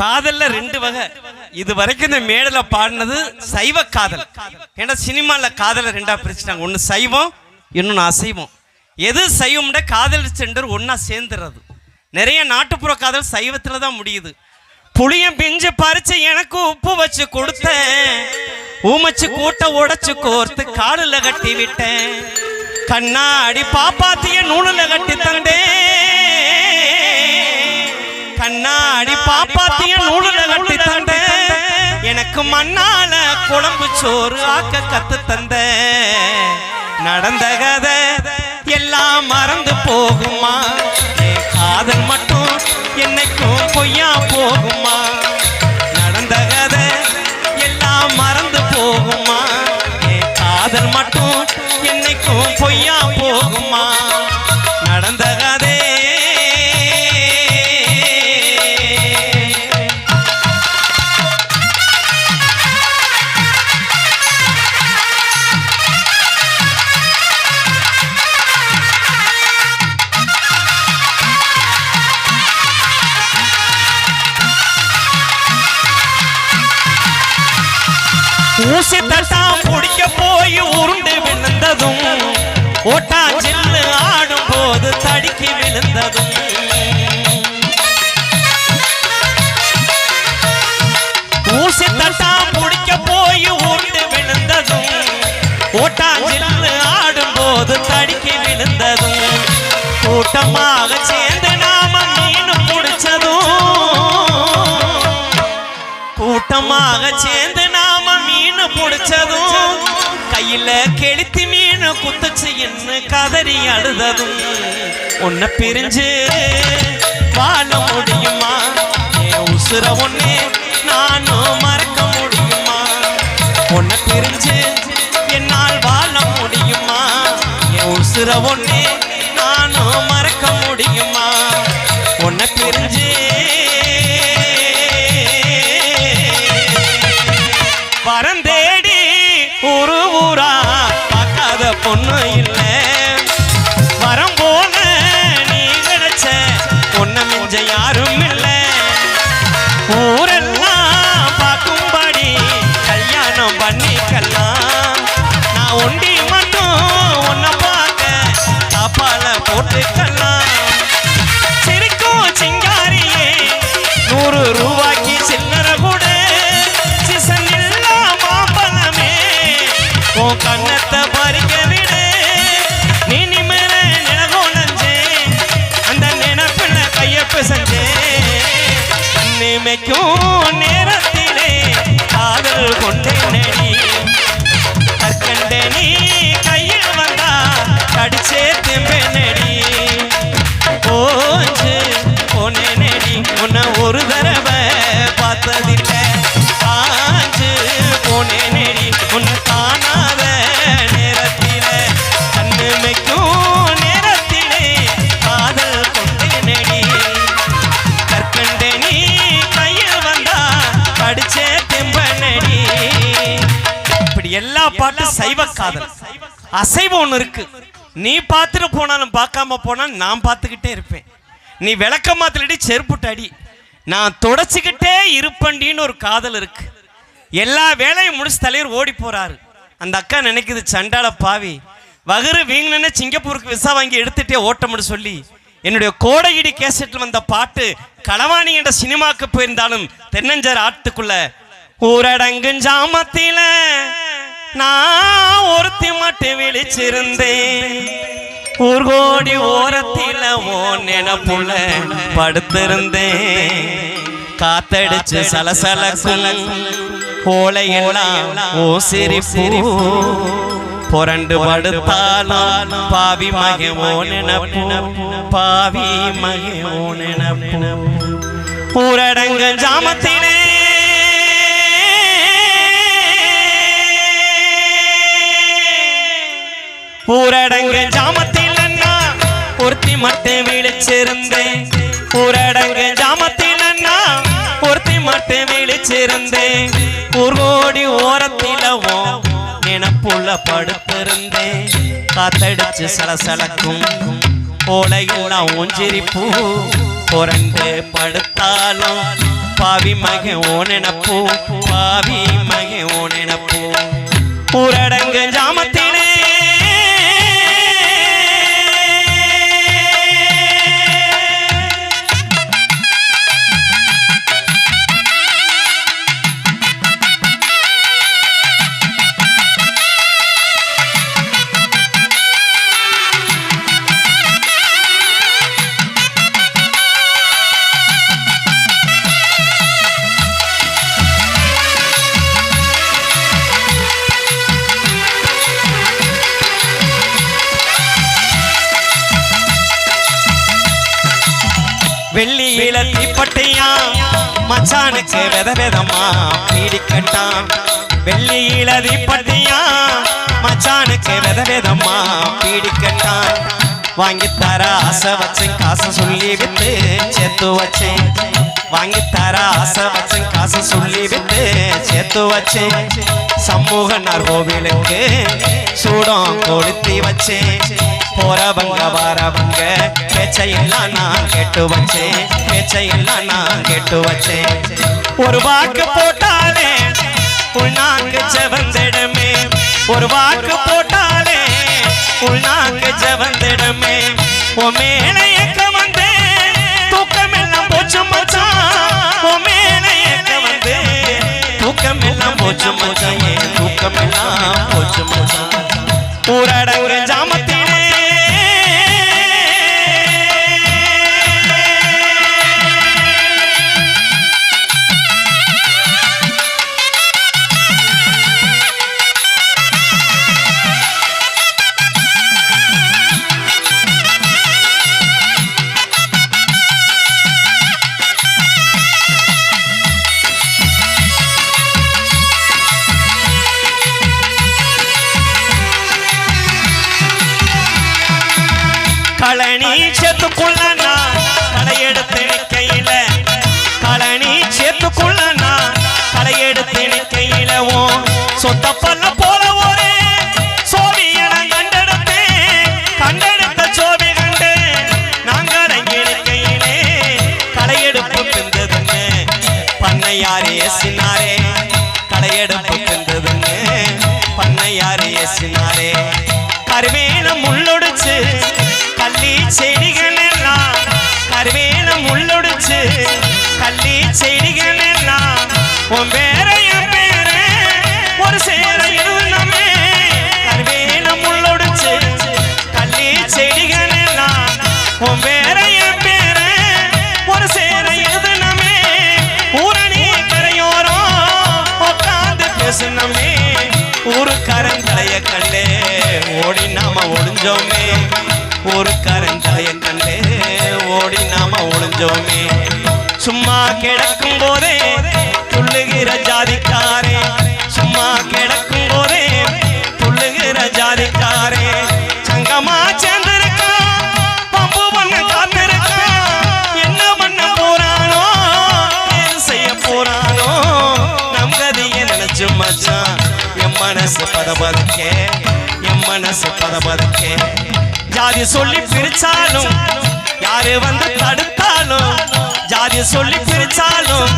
காதல்ல ரெண்டு வகை. இது வரைக்கும் இந்த மேடல பாடினது சைவ காதல். ஏன்னா சினிமால காதலை ரெண்டா பிரிச்சுட்டாங்க. ஒன்று சைவம் இன்னொன்னு அசைவம். எது சைவம்ட காதல் சென்று ஒன்றா சேர்ந்துடுறது நிறைய நாட்டுப்புற காதல் சைவத்தில் தான் முடியுது. புளியம் பிஞ்சு பறிச்சு எனக்கு உப்பு வச்சு கொடுத்தேன். ஊமச்சு கூட்ட உடைச்சு கோர்த்து காலில் கட்டி விட்டேன். கண்ணாடி பாப்பாத்திய நூலில் கட்டி தந்தேன். எனக்கு மண்ணால குழம்பு சோறு ஆக்க கத்து தந்த. நடந்த கதை எல்லாம் மறந்து போகுமா? என் காதல் மட்டும் என்னைக்கும் பொய்யா போகுமா? ஓட்டா சில்லு ஆடும் போது தடுக்கி விழுந்ததும் ஊசி தட்டா பிடிக்க போய் உண்டு விழுந்ததும் ஓட்டா சில்லு ஆடும் போது தடுக்கி விழுந்ததும் கூட்டமாக சேர்ந்து நாம மீன் பிடிச்சதும் கூட்டமாக சேர்ந்து நாம மீன் பிடிச்சதும் கையில கெளுத்தி மீன் குத்துச்சு என்ன கதறி அழுததும் உன்னை பிரிஞ்சு வாழ முடியுமா? என் உசுர ஒன்னே நானும் மறக்க முடியுமா? உன்னை பிரிஞ்சு என்னால் வாழ முடியுமா? என் உசுர ஒன்னே நானும் மறக்க முடியுமா? உன்னை பிரிஞ்சு யாரும் இல்லை ஊரெல்லாம் பார்க்கும்படி கல்யாணம் பண்ணிக்கலாம். நான் ஒண்டி மட்டும் உன்னை பார்க்க காப்பால போட்டுக்கலாம். நிமைக்கும் நேரத்திலே காதல் கொண்டே நடி கற்கண்ட நீ கையில் வந்தா கடிச்சே திம்பே நடி சாதனை. அசைவம் ஒன்று இருக்கு. நீ பார்த்துட்டு போனாலும் பார்க்காம போனாலும் நான் பார்த்துக்கிட்டே இருப்பேன். நீ விளக்க மாத்திரடி செருப்புட்டு அடி நான் தொடச்சிக்கிட்டே இருப்பண்டின்னு ஒரு காதல் இருக்கு. எல்லா வேலையும் முடிச்சு தலைவர் ஓடி போறாரு. அந்த அக்கா நினைக்குது சண்டால பாவி வகுறு வீங்கினே சிங்கப்பூருக்கு விசா வாங்கி எடுத்துட்டே ஓட்டம்னு சொல்லி என்னுடைய கோடையிடி கேசட்டில் வந்த பாட்டு களவாணி என்ற சினிமாக்கு போயிருந்தாலும் தென்னஞ்சர் ஆட்டுக்குள்ள ஊரடங்கு ஜாமத்தில நான் ஒருத்தி மட்டும் விழிச்சிருந்தேன். ஊர்கோடி ஓரத்தில ஓ நினப்புல படுத்திருந்தேன். காத்தடிச்சு சலசல கோலையெல்லாம் ஓ சிரிப்பு புரண்டு படுத்தாலும் பாவி மகவோ நினப்பு. பாவி மகவோ நினப்பு. ஊரடங்கு ஜாமத்திலே ஊரடங்கு ஜாமத்தில் அண்ணா. ஒருத்தி மட்டும் விழிச்சிருந்தேன். ஊரடங்கு ஜாமத்தில் அண்ணா. ஒருத்தி மட்டும் விழிச்சிருந்தேன். ஊர்கோடி ஓரத்திலவோ நினப்புள்ள படுத்திருந்தேன். காத்தடிச்சு சலசலக்கும் ஓலையுள்ள ஊஞ்சிரிப்பூ. புரண்டு படுத்தாலும் பாவி மகன் ஓ பாவி மகன் ஓ நினப்போ. ஊரடங்கு ஜாமத்திலே வெள்ளியில தீப்பட்டையா மச்சானுக்கு வித விதமா பீடிக்கட்டான் வெள்ளி இளதி பட்டியா மச்சானுக்கு வித விதமா பீடிக்கட்டான் வாங்கித்தர ஆசை வச்சேன் காசை சொல்லி விட்டு சேர்த்து வச்சேன். வாங்கித்தர ஆசை வச்சேன் காசை சொல்லி விட்டு சேர்த்து வச்சேன். சமூகனார் கோவிலுக்கு சூடம் கொளுத்தி வச்சேன். போறவங்க வரவங்க பேச்சையெல்லாம் நான் கேட்டு வச்சேன். பேச்சையெல்லாம் நான் கேட்டு வச்சேன். ஒரு வாக்கு போட்டாலே உள்நாக்கு செவந்திடமே. ஒரு வாக்கு போட்டாலே உள்நாக்கு செவந்திடமே. உன் மேல ஏக்க வந்து தூக்கம் எல்லாம் போச்சு மச்சான் உன் மேல ஏக்க வந்து தூக்கம் எல்லாம் போச்சு மச்சான் தூக்கம் எல்லாம் போச்சு மச்சான் ஊரடங்கு களனி சேத்துக்குள்ள நான் தலையெடுத்து நிக்கையில களனி சேத்துக்குள்ள நான் தலையெடுத்து நிக்கையில ஓ சொத்த பல்ல போல ஒரு சோவியனை கண்டெடுத்தேன் கண்டெடுத்த சோவி கண்டு நாங்கள் அங்கே நிக்கையிலே களையெடுப்பு பிந்ததுன்னு பண்ணையார் ஏசினாரே களையெடுப்பு பிந்ததுன்னு பண்ணையார் ஏசினாரே கருவேல முள்ளொடிச்சு உன் பேர பேர ஒரு சேர எழுதுனமே கருவேல முள்ளொடிச்சு கள்ளி செடிகள் எல்லாம் உன் பேர பேர ஒரு சேர எழுதுனமே ஊரணி கரையோரம் உட்காந்து பேசுனமே. ஊருக்காரன் தலைய கண்டே ஓடி நாம ஒளிஞ்சோமே. ஊருக்காரன் தலைய கண்டே ஓடி நாம ஒளிஞ்சோமே. சும்மா கிடக்கும் போது ஜாதிக்காரே சும்மா கிடக்கும் போதே துள்ளுகிற ஜாதிக்காரே. சங்கமா சேர்ந்திருக்கான் பம்பு பண்ண காத்திருக்கான் என்ன பண்ண போறானோ ஏது செய்ய போறானோ நம் கதையை நினைச்சு மச்சான். என் மனசு பதபதக்கே என் மனசு பதபதக்கே. ஜாதி சொல்லி பிரிச்சாலும் யாரு வந்து தடுத்தாலும் ஜாதி சொல்லி பிரிச்சாலும்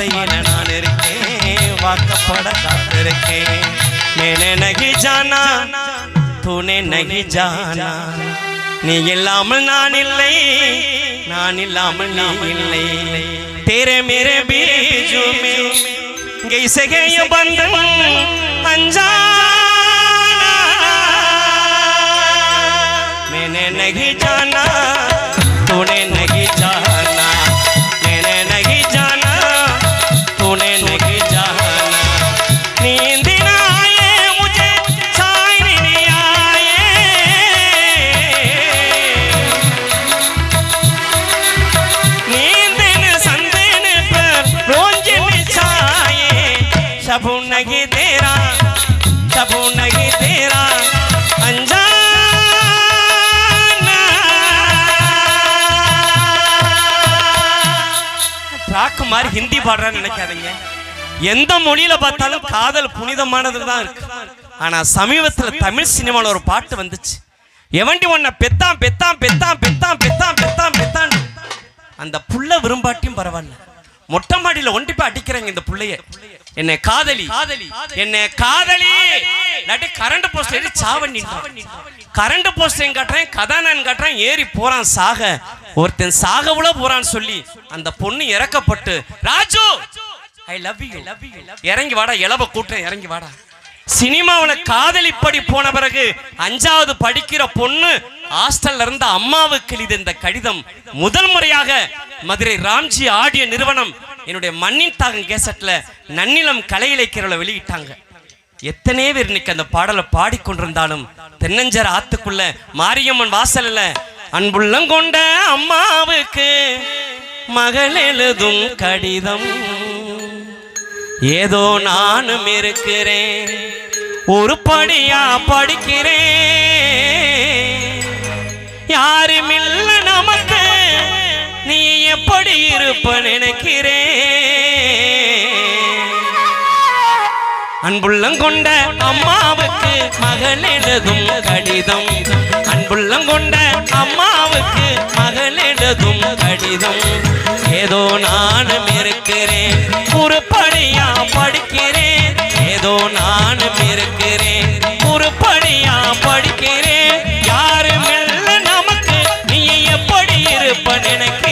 வார்த்தையில நான் இருக்கேன் வாக்கப்பட காத்திருக்கேன் மேலே நகி ஜானா தூணே நகி ஜானா நீ இல்லாமல் நான் இல்லை நான் இல்லாமல் நீ இல்லை तेरे मेरे बीजों में कैसे गए ये बंधन अनजाना मैंने नहीं जाना नहीं तेरा कबू नहीं तेरा ட்ராக் மாதிரி ஹிந்தி பாடுறான்னு நினைக்காதீங்க எந்த மொழியில பார்த்தாலும் காதல் புனிதமானது தான் இருக்கு ஆனா சமீபத்துல தமிழ் சினிமால ஒரு பாட்டு வந்துச்சு எவண்டி உன்னை பெத்தான் பெத்தான் பெத்தான் பெத்தான் பெத்தான் பெத்தான் பெத்தான் அந்த புள்ள விரும்பாட்டியும் பரவாயில்ல மொட்டை மாடியில ஒண்டி போய் அடிக்கிறாங்க இந்த புள்ளைய என்னை காதலி. காதலி. என்னை காதலி. இல்லாட்டி கரண்ட் போஸ்ட் ஏறி சாவண்ணி கரண்ட் போஸ்ட் காட்டுறேன் கதாநாயகன் காட்டுறேன் ஏறி போறான் சாக. ஒருத்தன் சாகவுல போறான்னு சொல்லி அந்த பொண்ணு இறக்கப்பட்டு ராஜு ஐ லவ் யூ இறங்கி வாடா இளவ கூட்டம் இறங்கி வாடா. சினிமாவுல காதலிப்படி போன பிறகு அஞ்சாவது படிக்கிற பொண்ணு ஹாஸ்டல்ல இருந்த அம்மாவுக்கு எழுதிய இந்த கடிதம் முதல் முறையாக மதுரை ராம்ஜி ஆடியோ நிறுவனம் என்னுடைய மண்ணின் தாகம் கேசட்ல நன்னிலம் கலை இலக்கியர்களை வெளியிட்டாங்க. எத்தனை பேர் இன்னைக்கு அந்த பாடலை பாடிக்கொண்டிருந்தாலும் தென்னஞ்சர் ஆத்துக்குள்ள மாரியம்மன் வாசல்ல அன்புள்ளம் கொண்ட அம்மாவுக்கு மகள் எழுதும் கடிதம். ஏதோ நானும் இருக்கிறேன் ஒரு படியா படிக்கிறேன். யாருமில்லை நீ எப்படி இருப்ப நினைக்கிறேன்? அன்புள்ளங்கொண்ட அம்மாவுக்கு மகள் எழுதும் கடிதம். அன்புள்ளங்கொண்ட அம்மாவுக்கு மகள் எழுதும் கடிதம். ஏதோ நானும் இருக்கிறேன் உருப்படியா படிக்கிறேன். ஏதோ நானும் இருக்கிறேன் உருப்படியா படிக்கிறேன். யாரும் இல்ல நமக்கு நீ எப்படி இருப்ப நினைக்கிறேன்?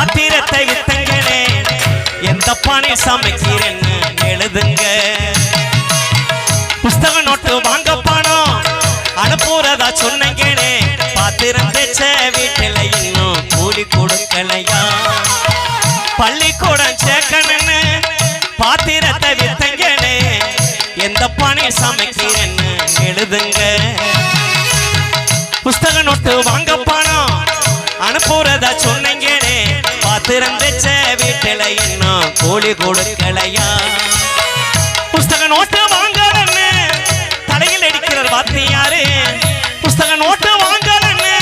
பாத்திரத்தை வித்தங்களே எந்த பானை சமைக்கிறேன்னு எழுதுங்க. புஸ்தக நோட்டு வாங்க பணம் அனுப்புறதா சொன்னங்களே. பாத்திரம் தேச்ச வீட்டுல இன்னும் கூலி கொடுக்கலையா? பள்ளிக்கூடம் சேர்க்கணும்னு பாத்திரத்தை வித்தங்களே. எந்த பானை சமைக்கிறேன்னு எழுதுங்க. புஸ்தக நோட்டு வாங்க திறந்துச்ச வீட்டில இன்னும் கூலி கொடுக்கலையா? புஸ்தக நோட்டு வாங்கலன்னு தலையில் அடிக்கிறார் வாத்தியாரு புஸ்தக நோட்டு வாங்கலன்னு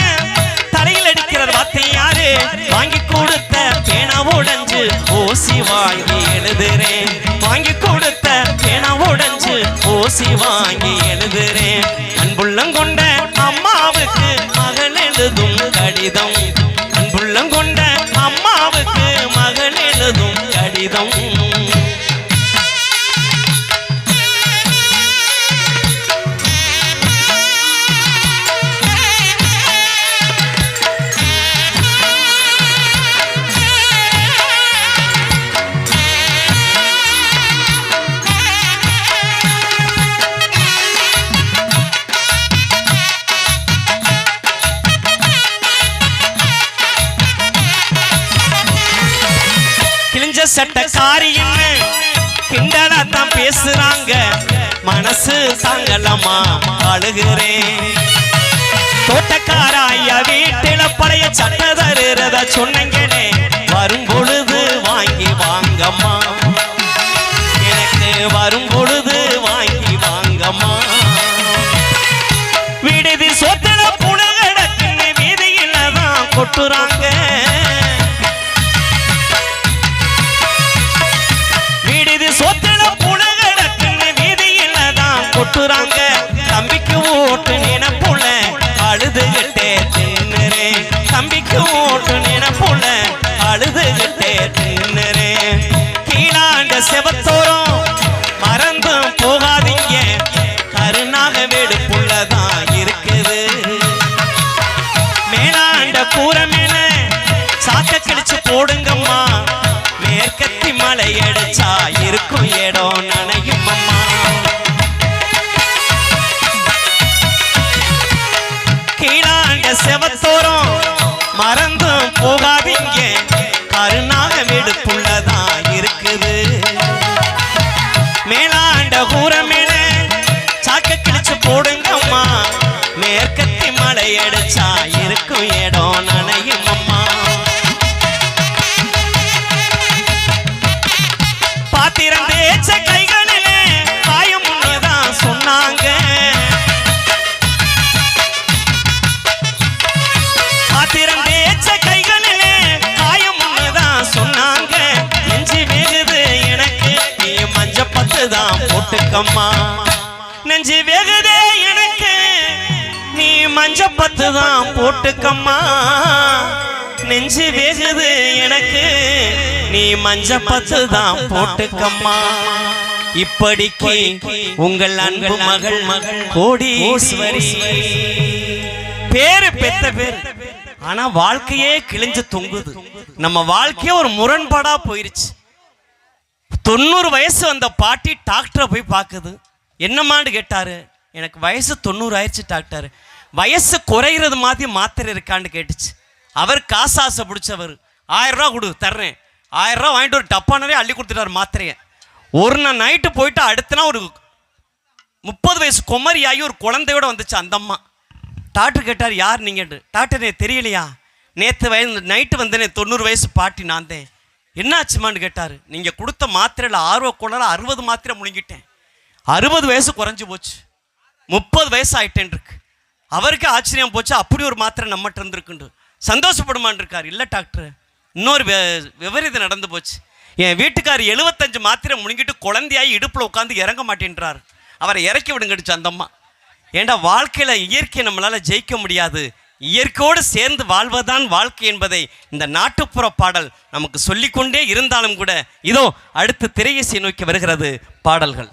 தலையில் அடிக்கிறார் வாத்தியாரு வாங்கி கொடுத்த பேனா உடைஞ்சு ஓசி வாங்கி எழுதுறேன். வாங்கி கொடுத்த பேனா உடைஞ்சு ஓசி வாங்கி எழுதுறேன். அன்புள்ளம் கொண்ட அம்மாவுக்கு மகள் எழுதும் கடிதம் சட்டக்காரின்னு கிண்டலா தான் பேசுறாங்க. மனசு தாங்கலமா? அழுகிறேன். தோட்டக்கார ஐயா வீட்டில பழைய சட்டை தருறத சொன்னீங்களே வரும் பொழுது வாங்கி வாங்கம்மா. எனக்கு வரும் பொழுது வாங்கி வாங்கம்மா. விடுதி சொத்துல புலகடக்குன்னு வீதியில தான் கொட்டுறாங்க. Yarın தான் போட்டுக்கம்மா. நெஞ்சு வேகுதே எனக்கு. நீ மஞ்ச பத்து தான் போட்டுக்கம்மா. நெஞ்சு வேகுது எனக்கு. நீ மஞ்ச பத்து தான் போட்டுக்கம்மா. இப்படிக்கு உங்கள் அன்பு மகள் மகள் கோடீஸ்வரி. பேரு பெத்த பேர் ஆனா வாழ்க்கையே கிழிஞ்சு தொங்குது. நம்ம வாழ்க்கையே ஒரு முரண்பாடா போயிருச்சு. தொண்ணூறு வயசு வந்த பாட்டி டாக்டரை போய் பார்க்குது. என்னம்மான்னு கேட்டார். எனக்கு வயசு தொண்ணூறு ஆயிடுச்சு டாக்டர். வயசு குறையிறது மாதிரி மாத்திரை இருக்கான்னு கேட்டுச்சு. அவர் காசு ஆசை பிடிச்சவர். ஆயிரம் ரூபா கொடு தர்றேன். ஆயிரரூவா வாங்கிட்டு ஒரு டப்பானவே அள்ளி கொடுத்துட்டாரு மாத்திரையை. ஒரு நாள் நைட்டு போயிட்டு அடுத்த நாள் ஒரு முப்பது வயசு குமரி ஆகி ஒரு குழந்தையோட வந்துச்சு அந்த அம்மா. டாக்டர் கேட்டார் யார் நீங்கள் டாக்டர் தெரியலையா? நேற்று வயது நைட்டு வந்தேனே தொண்ணூறு வயசு பாட்டி நான் தான் என்னாச்சுமான்னு கேட்டார். நீங்கள் கொடுத்த மாத்திரையில் ஆர்வ கோளாறு அறுபது மாத்திரை முழுங்கிட்டேன். அறுபது வயசு குறைஞ்சி போச்சு. முப்பது வயசு ஆயிட்டேன் இருக்கு. அவருக்கு ஆச்சரியம் போச்சு அப்படி ஒரு மாத்திரை நம்மகிட்ட இருந்திருக்குண்டு சந்தோஷப்படுமான் இருக்கார். இல்லை டாக்டர் இன்னொரு விபரீதம் நடந்து போச்சு. என் வீட்டுக்கார் எழுபத்தஞ்சு மாத்திரை முழுங்கிட்டு குழந்தையாகி இடுப்பில் உட்காந்து இறங்க மாட்டேன்றார். அவரை இறக்கி விடுங்கடிச்சு அந்தம்மா ஏண்டா வாழ்க்கையில் இயற்கையை நம்மளால் ஜெயிக்க முடியாது. இயற்கையோடு சேர்ந்து வாழ்வதுதான் வாழ்க்கை என்பதை இந்த நாட்டுப்புற பாடல் நமக்கு சொல்லிக்கொண்டே இருந்தாலும் கூட இதோ அடுத்து திரையசை நோக்கி வருகிறது பாடல்கள்.